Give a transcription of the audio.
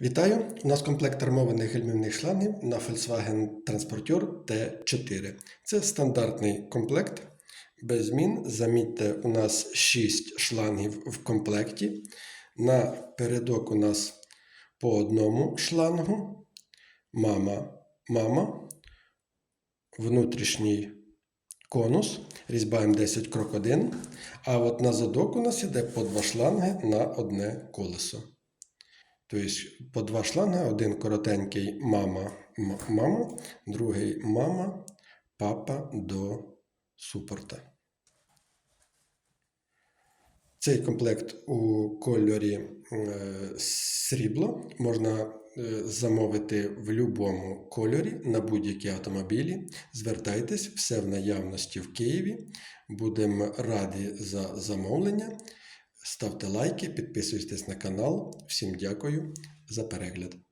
Вітаю! У нас комплект армованих гальмівних шлангів на Volkswagen Transporter T4. Це стандартний комплект. Без змін. Замітьте, у нас 6 шлангів в комплекті. На передок у нас по одному шлангу. Мама, мама, внутрішній конус, різьба М10 крок 1. А от на задок у нас іде по два шланги на одне колесо. Тобто по два шланги, один коротенький мама, мама, другий мама, папа до супорта. Цей комплект у кольорі е, срібло можна е, замовити в будь-якому кольорі на будь-які автомобілі. Звертайтесь, все в наявності в Києві. Будемо раді за замовлення. Ставте лайки, підписуйтесь на канал. Всім дякую за перегляд.